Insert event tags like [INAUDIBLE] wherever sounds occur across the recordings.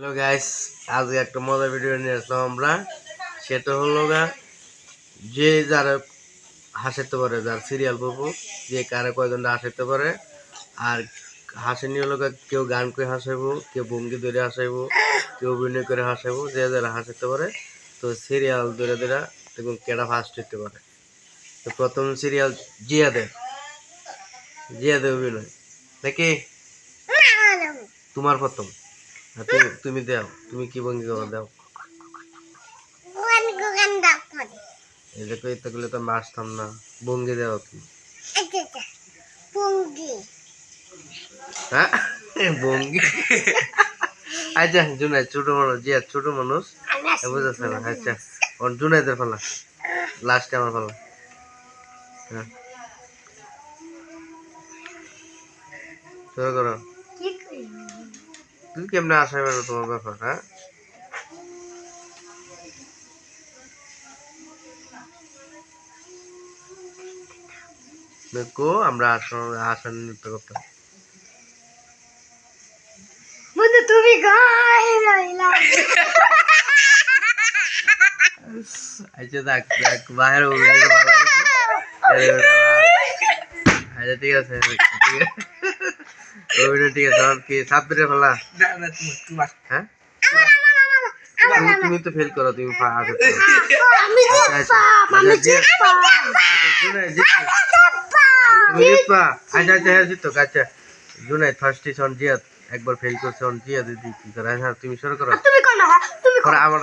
Hello guys আজকে একটা মজার ভিডিও নিয়ে আসলাম আমরা। সেটা হলো গা যে যারা হাসাতে পারে যার সিরিয়াল পাবো যে কারে কয়জনটা হাসাতে পারে আর হাসেনি হলো গা কেউ গান করে হাসাইবো কেউ ভঙ্গি ধরে হাসাইবো কেউ অভিনয় করে হাসাইবো যে যারা হাসাতে পারে তো সিরিয়াল ধরে ধরে দেখুন কেডা ফার্স্ট হইতে পারে। তো প্রথম সিরিয়াল জিয়াদে জিয়াদে অভিনয়। নাকি? তোমার প্রথম। তুমি তুমি দাও তুমি কি ভঙ্গি করো দাও। এই দেখো এটা করলে তো মারতাম না ভঙ্গি দাও তুমি হ্যাঁ ভঙ্গি আচ্ছা জুনাই ছোট মানুষ জিয়া ছোট মানুষ। বুঝেছে না আচ্ছা ওর জুনাইদের ফেলা লাস্টে আমার ফেলা হ্যাঁ। শুরু করো। তুমি কেমনে আসা বেরো তোমার ব্যাপার হ্যাঁ? দেখো আমরা আসন আসন নৃত্য করতাম বন্ধু তুমি গায়ে রইলা। আচ্ছা বাইরে ভালো আচ্ছা ঠিক আছে ঠিক আছে। আছে আর কি পেরে ফেলা হ্যাঁ? তুমি তুমি তো ফেল করো তুমি আগে তো। আমি আমি যে- আচ্ছা, জুনাইদ জিততো। তুমি আচ্ছা আচ্ছা হ্যাঁ আচ্ছা। ফার্স্ট একবার ফেল করছে অন দিদি কি করে? হ্যাঁ তুমি শুরু করো। তুমি কোন তুমি করো আমার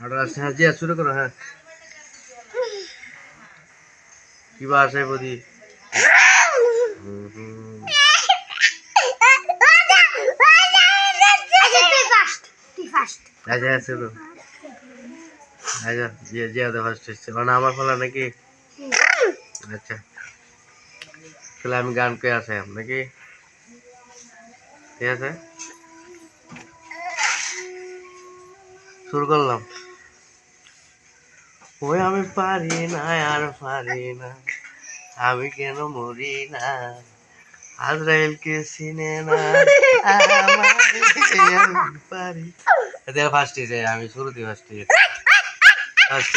আমার হ্যাঁ জিয়াদ শুরু করো হ্যাঁ। কি বা আসে বদি? হুম, হুম। আচ্ছা তুই ফার্স্ট তুই মানে আমার নাকি? আচ্ছা। তাহলে আমি গান নাকি? ঠিক আছে? শুরু করলাম। ওই আমি পারি না, আর পারি না। আমি কেন মরি না? আজরাইল কে চিনে না [LAUGHS] আমি ফার্স্ট আমি শুরুতে ফার্স্ট ফার্স্ট